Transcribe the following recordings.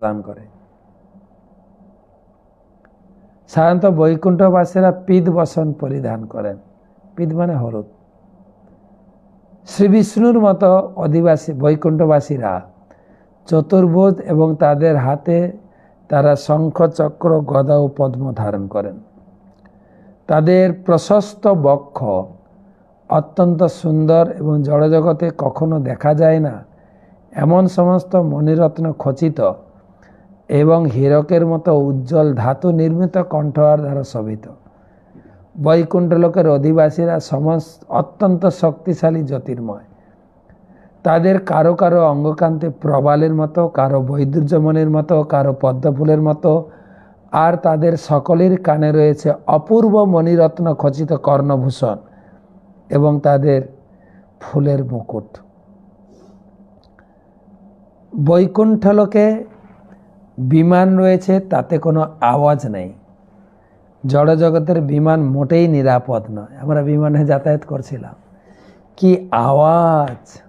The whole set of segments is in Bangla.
প্রদান করে। সাধারণত বৈকুণ্ঠবাসীরা পিদ বসন পরিধান করেন। পিদ মানে হলুদ। শ্রী বিষ্ণুর মতো অধিবাসী, বৈকুণ্ঠবাসীরা চতুর্ভুজ এবং তাদের হাতে তারা শঙ্খ, চক্র, গদা ও পদ্ম ধারণ করেন। তাদের প্রশস্ত বক্ষ অত্যন্ত সুন্দর এবং জড়জগতে কখনো দেখা যায় না। এমন সমস্ত মণিরত্ন খচিত এবং হীরকের মতো উজ্জ্বল ধাতু নির্মিত কণ্ঠহার দ্বারা শোভিত। বৈকুণ্ঠ লোকের অধিবাসীরা সমস্ত, অত্যন্ত শক্তিশালী জ্যোতির্ময়। তাদের কারও কারও অঙ্গকান্তে প্রবালের মতো, কারও বৈদুর্যমণির মতো, কারও পদ্মফুলের মতো, আর তাদের সকলের কানে রয়েছে অপূর্ব মণিরত্ন খচিত কর্ণভূষণ এবং তাদের ফুলের মুকুট। বৈকুণ্ঠলোকে বিমান রয়েছে, তাতে কোনো আওয়াজ নেই। জড়জগতের বিমান মোটেই নিরাপদ নয়। আমরা বিমানে যাতায়াত করছিলাম। কি আওয়াজ!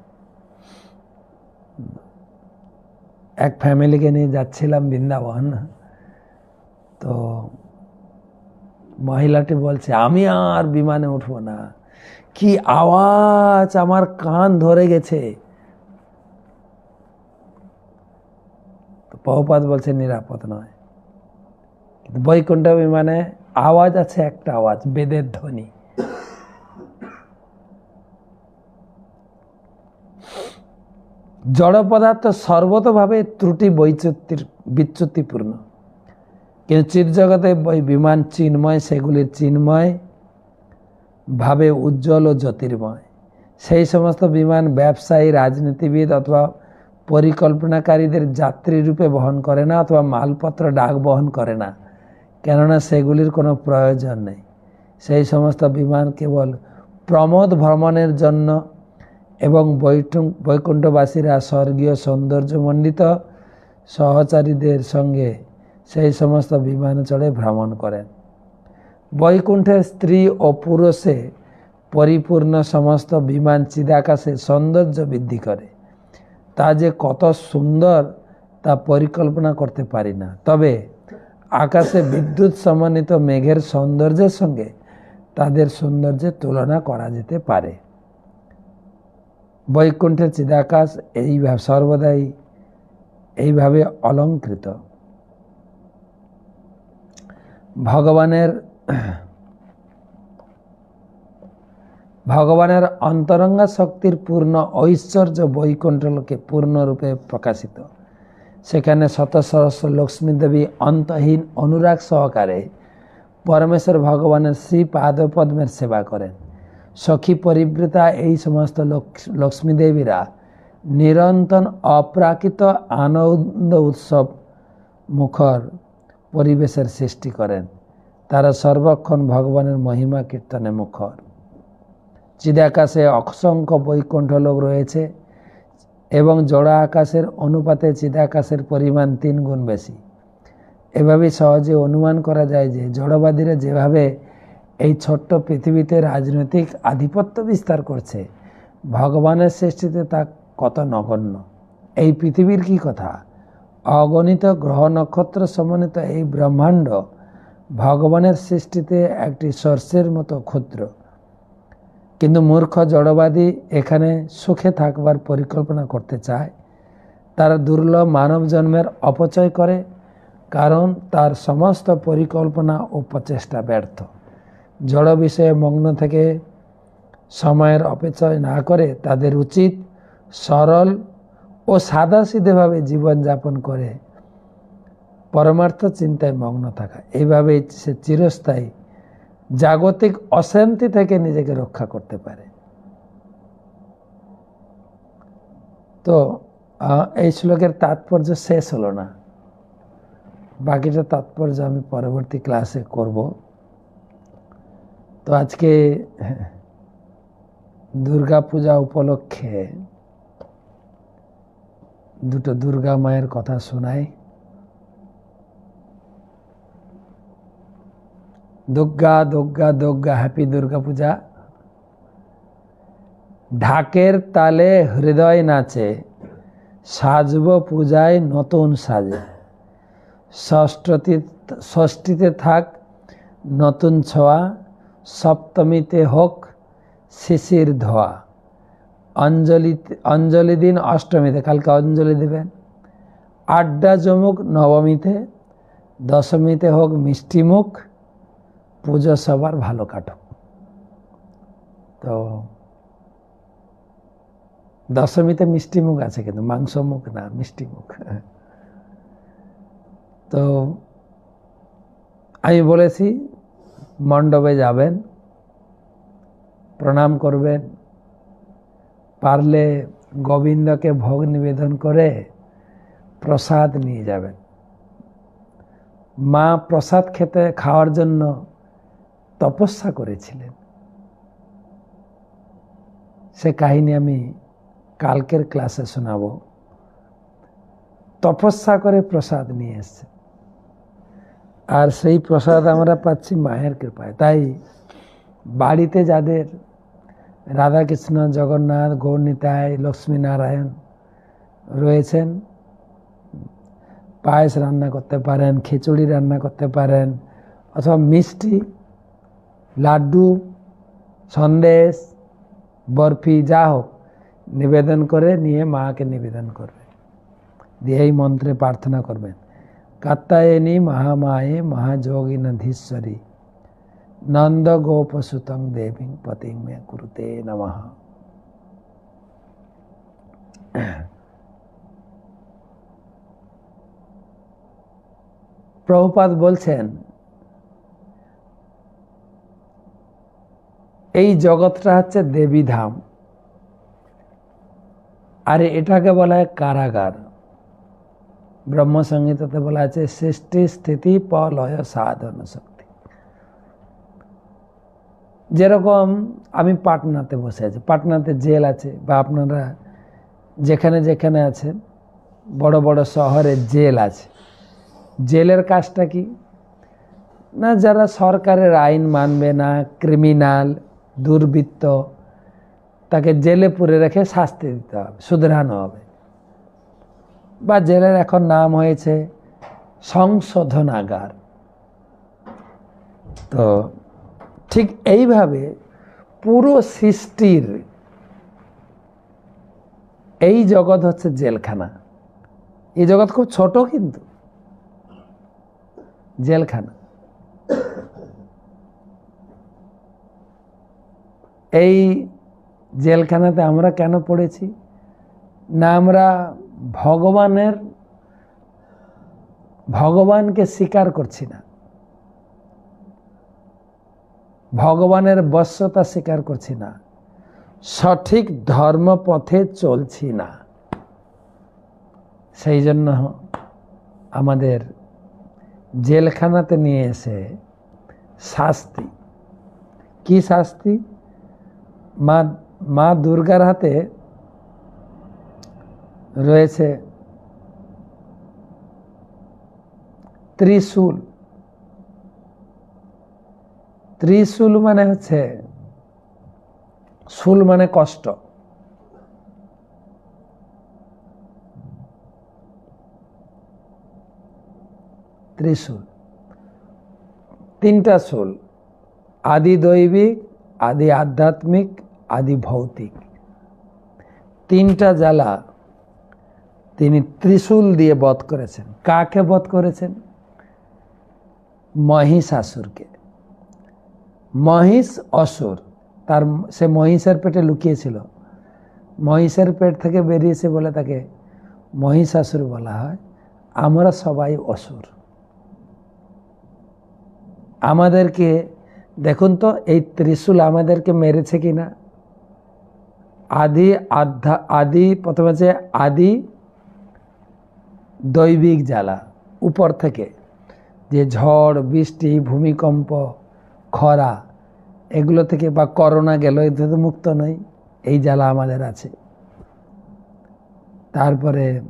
এক ফ্যামিলিকে নিয়ে যাচ্ছিলাম বৃন্দাবন। তো মহিলাটি বলছে, আমি আর বিমানে উঠবো না। কি আওয়াজ! আমার কান ধরে গেছে। তো বহুপাত বলছে নিরাপদ নয়। কিন্তু বৈকুণ্ঠ বিমানে আওয়াজ আছে একটা আওয়াজ, বেদের ধ্বনি। জড় পদার্থ সর্বতভাবে ত্রুটি বৈচিত্র্যের বিচ্যুতিপূর্ণ। কিন্তু চিরজগতে বিমান চিন্ময়, সেগুলির চিন্ময়, ভাবে উজ্জ্বল ও জ্যোতির্ময়। সেই সমস্ত বিমান ব্যবসায়ী, রাজনীতিবিদ অথবা পরিকল্পনাকারীদের যাত্রী রূপে বহন করে না অথবা মালপত্র ডাক বহন করে না। কেননা সেগুলির কোনো প্রয়োজন নেই। সেই সমস্ত বিমান কেবল প্রমোদ ভ্রমণের জন্য এবং বৈকুণ্ঠবাসীরা স্বর্গীয় সৌন্দর্যমণ্ডিত সহচারীদের সঙ্গে সেই সমস্ত বিমানে চড়ে ভ্রমণ করেন। বৈকুণ্ঠের স্ত্রী ও পুরুষে পরিপূর্ণ সমস্ত বিমান চিদাকাশে সৌন্দর্য বৃদ্ধি করে। তা যে কত সুন্দর তা পরিকল্পনা করতে পারি না। তবে আকাশে বিদ্যুৎ সমন্বিত মেঘের সৌন্দর্যের সঙ্গে তাদের সৌন্দর্যের তুলনা করা যেতে পারে। বৈকুণ্ঠের চিদাকাশ এইভাবে সর্বদাই এইভাবে অলঙ্কৃত। ভগবানের ভগবানের অন্তরঙ্গা শক্তির পূর্ণ ঐশ্বর্য বৈকুণ্ঠলোকে পূর্ণরূপে প্রকাশিত। সেখানে শত সহস্র লক্ষ্মী দেবী অন্তহীন অনুরাগ সহকারে পরমেশ্বর ভগবানের শ্রী পাদপদ্মের সেবা করেন। সখী পরিবৃতা এই সমস্ত লক্ষ্মী দেবীরা নিরন্তর অপ্রাকৃত আনন্দ উৎসব মুখর পরিবেশের সৃষ্টি করেন। তারা সর্বক্ষণ ভগবানের মহিমা কীর্তনে মুখর। চিদাকাশে অসংখ্য বৈকুণ্ঠ লোক রয়েছে এবং জোড়া আকাশের অনুপাতে চিদাকাশের পরিমাণ তিন গুণ বেশি। এভাবে সহজে অনুমান করা যায় যে জড়বাদীরা যেভাবে এই ছোট্ট পৃথিবীতে রাজনৈতিক আধিপত্য বিস্তার করছে, ভগবানের সৃষ্টিতে তা কত নগণ্য। এই পৃথিবীর কি কথা? অগণিত গ্রহ নক্ষত্র সমন্বিত এই ব্রহ্মাণ্ড ভগবানের সৃষ্টিতে একটি সর্ষের মতো ক্ষুদ্র। কিন্তু মূর্খ জড়বাদী এখানে সুখে থাকবার পরিকল্পনা করতে চায়। তারা দুর্লভ মানব জন্মের অপচয় করে, কারণ তার সমস্ত পরিকল্পনা ও প্রচেষ্টা ব্যর্থ। জড় বিষয়ে মগ্ন থেকে সময়ের অপচয় না করে তাদের উচিত সরল ও সাদাসিধেভাবে জীবনযাপন করে। পরমার্থ চিন্তায় মগ্ন থাকা। এইভাবেই সে চিরস্থায়ী জাগতিক অশান্তি থেকে নিজেকে রক্ষা করতে পারে। তো এই শ্লোকের তাৎপর্য শেষ হলো না। বাকিটা তাৎপর্য আমি পরবর্তী ক্লাসে করব। তো আজকে দুর্গা পূজা উপলক্ষে দুটো দুর্গা মায়ের কথা শোনাই। দুর্গা দুর্গা দুর্গা হ্যাপি দুর্গা পূজা ঢাকের তালে হৃদয় নাচে, সাজব পূজায় নতুন সাজে। ষষ্ঠী ষষ্ঠীতে থাক নতুন ছোঁয়া, সপ্তমীতে হোক শিশির ধোয়া। অঞ্জলি অঞ্জলি দিন অষ্টমীতে, কালকে অঞ্জলি দেবেন। আড্ডা জমুক নবমীতে, দশমীতে হোক মিষ্টিমুখ পুজো সবার ভালো কাটুক। তো দশমীতে মিষ্টি মুখ আছে কিন্তু, মাংস মুখ না, মিষ্টি মুখ। তো আমি বলেছি, মণ্ডপে যাবেন, প্রণাম করবেন, পারলে গোবিন্দকে ভোগ নিবেদন করে প্রসাদ নিয়ে যাবেন। মা প্রসাদ খেতে, খাওয়ার জন্য তপস্যা করেছিলেন। সে কাহিনী আমি কালকের ক্লাসে শোনাব। তপস্যা করে প্রসাদ নিয়ে এসছে। আর সেই প্রসাদ আমরা পাচ্ছি মায়ের কৃপায়। তাই বাড়িতে যাদের রাধাকৃষ্ণ, জগন্নাথ গৌরনীতায় লক্ষ্মীনারায়ণ রয়েছেন, পায়েস রান্না করতে পারেন, খিচুড়ি রান্না করতে পারেন, অথবা মিষ্টি লাড্ডু, সন্দেশ, বরফি যা হোক নিবেদন করে নিয়ে মাকে নিবেদন করবে। দিয়ে এই মন্ত্রে প্রার্থনা করবেন। কাত্তায়নী মহামায়ে মহাযোগিনধীশ্বরী নন্দ গোপসুতং দেবী পতিং মে কুরুতে নমঃ। প্রভুপাদ বলছেন এই জগৎটা হচ্ছে দেবী ধাম আর এটাকে বলা হয় কারাগার। ব্রহ্মসংহিতাতে বলা আছে সৃষ্টি স্থিতি পলয় সাধন শক্তি। যেরকম আমি পাটনাতে বসে আছি, পাটনাতে জেল আছে বা আপনারা যেখানে যেখানে আছেন, বড় বড় শহরে জেল আছে। জেলের কাজটা কি? না যারা সরকারের আইন মানবে না, ক্রিমিনাল দুর্বৃত্ত, তাকে জেলে পুরে রেখে শাস্তি দিতে হবে, শুধরানো হবে। বা জেলের এখন নাম হয়েছে সংশোধনাগার। তো ঠিক এইভাবে পুরো সৃষ্টির এই জগৎ হচ্ছে জেলখানা। এই জগৎ খুব ছোট কিন্তু, জেলখানা। এই জেলখানাতে আমরা কেন পড়েছি? না আমরা ভগবানের, ভগবানকে স্বীকার করছি না। ভগবানের বশ্যতা স্বীকার করছি না। সঠিক ধর্মপথে চলছি না। সেই জন্য আমাদের জেলখানাতে নিয়ে এসে শাস্তি। কি শাস্তি? মা মা দুর্গার হাতে রয়েছে ত্রিশূল। ত্রিশূল মানে হচ্ছে, শুল মানে কষ্ট। ত্রিশূল। তিনটা শুল, আদি দৈবিক আদি আধ্যাত্মিক, আদি ভৌতিক। তিনটা জ্বালা তিনি ত্রিশূল দিয়ে বধ করেছেন। কাকে বধ করেছেন? মহিষাসুরকে। মহিষ অসুর, তার সে মহিষের পেটে লুকিয়েছিল। মহিষের পেট থেকে বেরিয়েছে বলে তাকে মহিষাসুর বলা হয়। আমরা সবাই অসুর। আমাদেরকে দেখুন তো, এই ত্রিশূল আমাদেরকে মেরেছে কি না আদি আধ্যা আদি, প্রথমে হচ্ছে আদি দৈবিক জ্বালা, উপর থেকে। যে ঝড়, বৃষ্টি, ভূমিকম্প, খরা, এগুলো থেকে বা করোনা গেল এতে তো মুক্ত নই, এই জ্বালা আমাদের আছে। তারপরে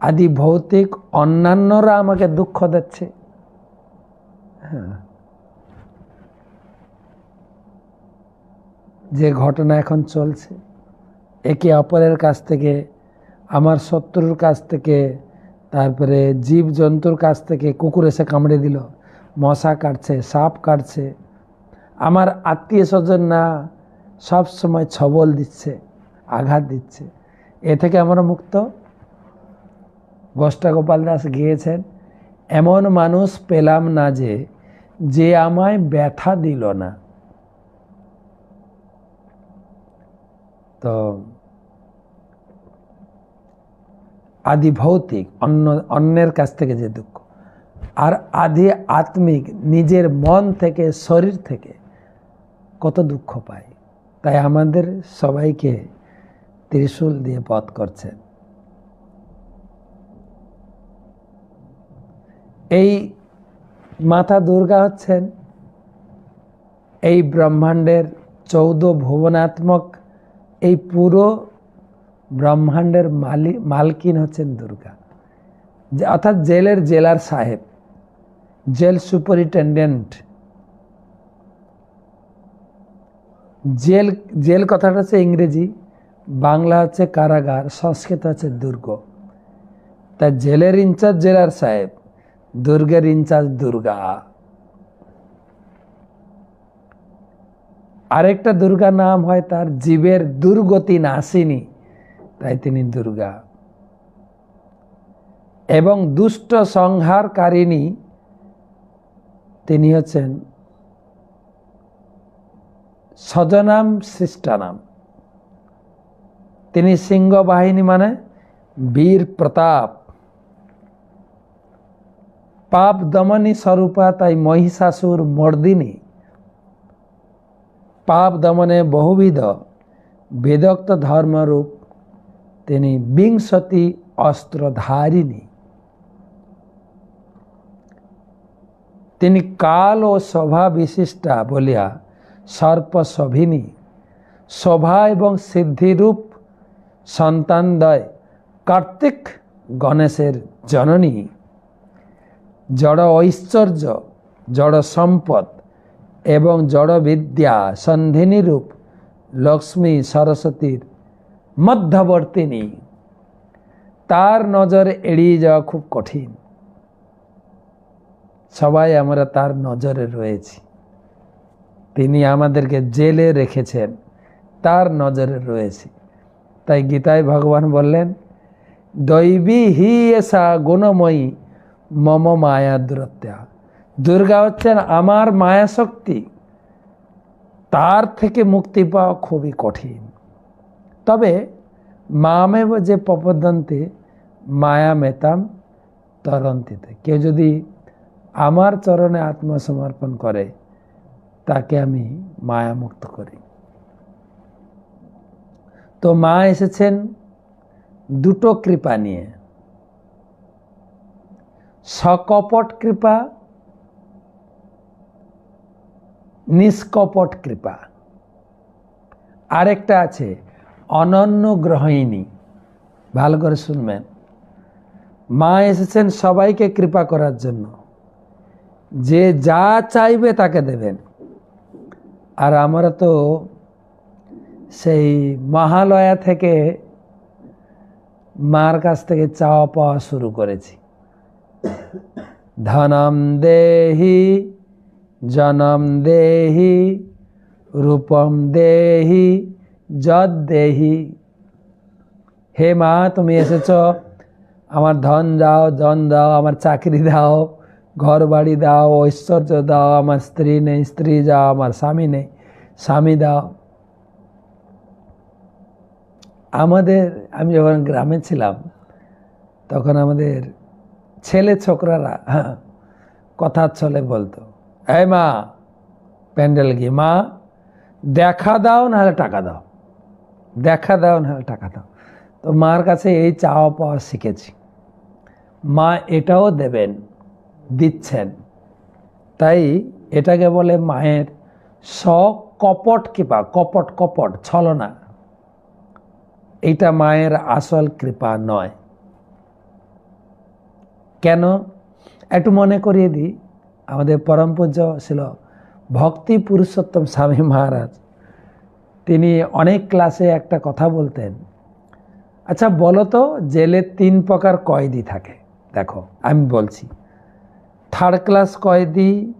আদি ভৌতিক, অন্যান্যরা আমাকে দুঃখ দিচ্ছে। হ্যাঁ। যে ঘটনা এখন চলছে, একে অপরের কাছ থেকে, আমার শত্রুর কাছ থেকে, তারপরে জীব জন্তুর কাছ থেকে কুকুর এসে কামড়ে দিল, মশা কাটছে, সাপ কাটছে। আমার আত্মীয় স্বজন না, সব সময় ছবল দিচ্ছে, আঘাত দিচ্ছে। এ থেকে আমরা মুক্ত। গোষ্ঠা গোপাল দাস গিয়েছেন, এমন মানুষ পেলাম না যে যে আমায় ব্যথা দিল না। তো আদি ভৌতিক, অন্য, অন্যের কাছ থেকে যে দুঃখ। আর আদি আত্মিক, নিজের মন থেকে, শরীর থেকে কত দুঃখ পায়। তাই আমাদের সবাইকে ত্রিশূল দিয়ে পথ করছেন এই মাতা দুর্গা হচ্ছেন এই ব্রহ্মাণ্ডের চৌদ্দ ভুবনাত্মক এই পুরো ব্রহ্মাণ্ডের মালি, মালকিন হচ্ছেন দুর্গা। অর্থাৎ জেলের জেলার সাহেব, জেল সুপারিনটেন্ডেন্ট। জেল জেল কথাটা হচ্ছে ইংরেজি, বাংলা হচ্ছে কারাগার, সংস্কৃত হচ্ছে দুর্গ। তা জেলের ইনচার্জ জেলার সাহেব, দুর্গের ইনচার্জ দুর্গা। আরেকটা দুর্গা নাম হয় তার জীবের দুর্গতি নাসিনী। তাই তিনি দুর্গা। এবং দুষ্ট সংহারকারিণী তিনি হচ্ছেন সজনাম সৃষ্টানাম। তিনি সিংহ বাহিনী মানে বীর প্রতাপ। পাপ দমনী স্বরূপা তাই মহিষাসুর মর্দিনী। পাপ দমনে বহুবিধ বেদক্ত ধর্মরূপ তিনি বিংশতি অস্ত্রধারিণী। তিনি কাল ও শোভা বিশিষ্টা বলিয়া সর্পসভিনী শোভা এবং সিদ্ধিরূপ সন্তানদয় কার্তিক গণেশের জননী। জড় ঐশ্বর্য, জড় সম্পদ এবং জড় বিদ্যা সন্ধিনী রূপ লক্ষ্মী সরস্বতীর মধ্যবর্তিনী। তার নজর এড়িয়ে যাওয়া খুব কঠিন। সবাই আমরা তার নজরে রয়েছি। তিনি আমাদেরকে জেলে রেখেছেন, তার নজরে রয়েছি। তাই গীতায় ভগবান বললেন, দৈবী হি এসা গুণময়ী, মম মায়া দূরত্বা। দুর্গা হচ্ছেন আমার মায়া শক্তি তার থেকে মুক্তি পাওয়া খুবই কঠিন। তবে মামেব যে প্রপদন্তে মায়া মেতাম তরন্তিতে। কেউ যদি আমার চরণে আত্মসমর্পণ করে, তাকে আমি মায়া মুক্ত করি। তো মা এসেছেন দুটো কৃপা নিয়ে। সকপট কৃপা নিষ্কপট কৃপা। আরেকটা আছে, অনন্য গ্রহিণী। ভালো করে শুনবেন। মা এসেছেন সবাইকে কৃপা করার জন্য। যে যা চাইবে তাকে দেবেন। আর আমরা তো সেই মহালয়া থেকে মার কাছ থেকে চাওয়া পাওয়া শুরু করেছি। ধনম দেহি জনম দেহি, রূপম দেহি যদ দেহি। হে মা, তুমি এসেছ। আমার ধন দাও জন দাও, আমার চাকরি দাও ঘর বাড়ি দাও, ঐশ্বর্য দাও, আমার স্ত্রী নেই, স্ত্রী যাও, আমার স্বামী নেই, স্বামী দাও। আমাদের, আমি যখন গ্রামে ছিলাম, তখন আমাদের ছেলে ছোকরারা হ্যাঁ কথার ছলে বলতো। এই মা, প্যান্ডেল গিয়ে মা, দেখা দাও, নাহলে টাকা দাও। দেখা দাও, নাহলে টাকা দাও। তো মার কাছে এই চাওয়া পাওয়া শিখেছি। মা এটাও দেবেন, দিচ্ছেন। তাই এটাকে বলে মায়ের সকপট কৃপা, কপট কপট, ছলনা। এটা মায়ের আসল কৃপা নয়। কেন? একটু মনে করিয়ে দিই। আমাদের পরম পূজ্য ছিল ভক্তি পুরুষোত্তম স্বামী মহারাজ। তিনি অনেক ক্লাসে একটা কথা বলতেন। আচ্ছা বলো তো, জেলে তিন প্রকার কয়েদি থাকে। দেখো, আমি বলছি। থার্ড ক্লাস কয়েদি,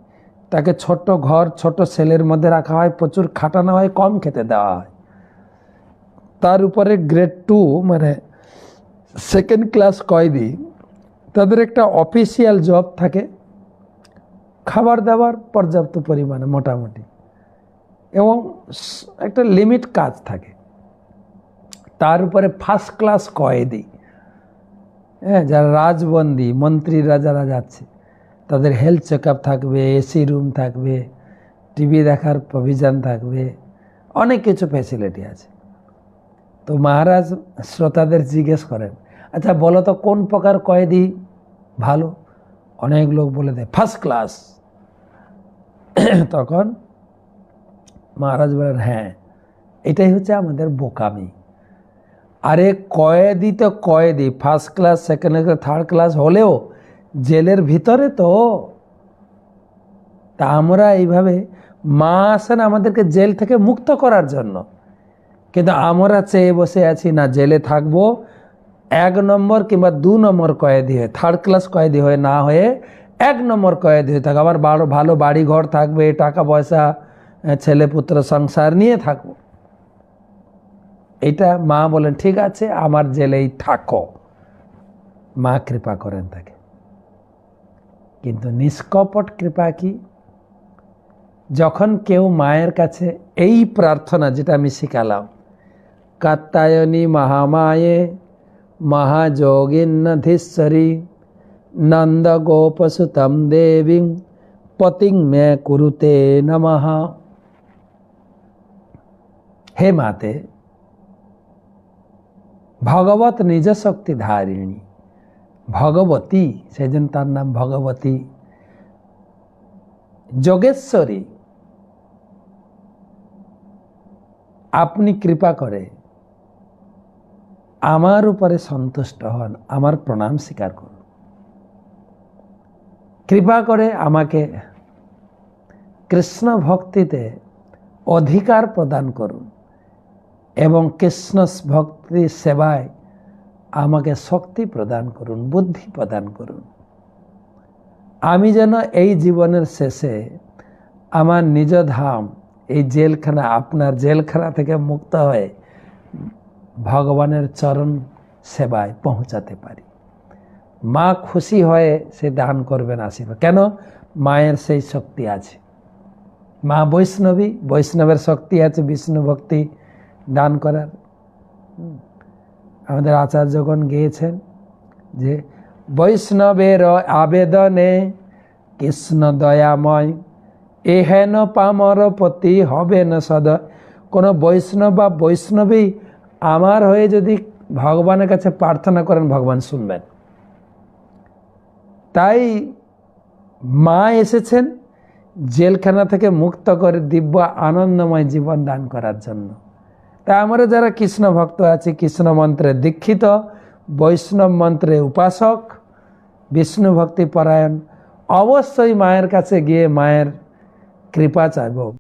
তাকে ছোট ঘর, ছোট সেলের মধ্যে রাখা হয়, প্রচুর খাটানো হয়, কম খেতে দেওয়া হয়। তার উপরে গ্রেড টু মানে সেকেন্ড ক্লাস কয়েদি, তাদের একটা অফিসিয়াল জব থাকে। খাবার দাবার পর্যাপ্ত পরিমাণে মোটামুটি। এবং একটা লিমিট কাজ থাকে। তার উপরে ফার্স্ট ক্লাস কয়েদি। হ্যাঁ যারা রাজবন্দি মন্ত্রীরা যারা যাচ্ছে, তাদের হেলথ চেক থাকবে এসি রুম থাকবে টিভি দেখার প্রভিশন থাকবে, অনেক কিছু ফ্যাসিলিটি আছে। তো মহারাজ, শ্রোতাদের জিজ্ঞেস করেন আচ্ছা বলো তো কোন প্রকার কয়েদি ভালো? অনেক লোক বলে দেয় ফার্স্ট ক্লাস তখন মহারাজ বলেন হ্যাঁ এটাই হচ্ছে আমাদের বোকামি। আরে কয়েদি তো কয়েদি first class second class third class হলেও জেলের ভিতরে তো। তা আমরা এইভাবে মা আসেন আমাদেরকে জেল থেকে মুক্ত করার জন্য। কিন্তু আমরা চেয়ে বসে আছি, না, জেলে থাকব এক নম্বর কিংবা দু নম্বর কয়েদি হয়ে থার্ড ক্লাস কয়েদি হয়ে না হয়ে এক নম্বর কয়েদি হয়ে থাকব আমার বারো ভালো বাড়ি ঘর থাকবে, টাকা পয়সা ছেলে পুত্র সংসার নিয়ে থাকব এটা মা বলেন, ঠিক আছে, আমার জেলেই থাকো। মা কৃপা করেন তাকে। কিন্তু নিষ্কপট কৃপা কি? যখন কেউ মায়ের কাছে এই প্রার্থনা যেটা আমি শিখালাম, কাত্তায়নী মহামায়ে মহাযোগিন্নধীশ্বরী নন্দ গোপসুতম দেবী পতিং মে কুরুতে নমঃ হে মাতে ভগবত নিজ শক্তি ধারিণী ভগবতী সেই জন্য তার নাম ভগবতী যোগেশ্বরী আপনি কৃপা করে আমার উপরে সন্তুষ্ট হন, আমার প্রণাম স্বীকার করুন। কৃপা করে আমাকে কৃষ্ণ ভক্তিতে অধিকার প্রদান করুন এবং কৃষ্ণ ভক্তি সেবায় আমাকে শক্তি প্রদান করুন, বুদ্ধি প্রদান করুন। আমি যেন এই জীবনের শেষে আমার নিজ ধাম, এই জেলখানা, আপনার জেলখানা থেকে মুক্ত হয়ে ভগবানের চরণ সেবায় পৌঁছাতে পারি। মা খুশি হয়ে সে দান করবেন আশীর্বাদ। কেন? মায়ের সেই শক্তি আছে। মা বৈষ্ণবী, বৈষ্ণবের শক্তি আছে, বিষ্ণু ভক্তি দান করার। আমাদের আচার্যগণ গেয়েছেন যে, বৈষ্ণবের আবেদনে কৃষ্ণ দয়াময়, এহেন পামর পতি হবে না সদা কোনো বৈষ্ণব বা বৈষ্ণবী আমার হয়ে যদি ভগবানের কাছে প্রার্থনা করেন, ভগবান শুনবেন। তাই মা এসেছেন জেলখানা থেকে মুক্ত করে দিব্য আনন্দময় জীবন দান করার জন্য। তাই আমরা যারা কৃষ্ণ ভক্ত আছি, কৃষ্ণ মন্ত্রে দীক্ষিত, বৈষ্ণব মন্ত্রে উপাসক, বিষ্ণু ভক্তি পরায়ণ, অবশ্যই মায়ের কাছে গিয়ে মায়ের কৃপা চাইব।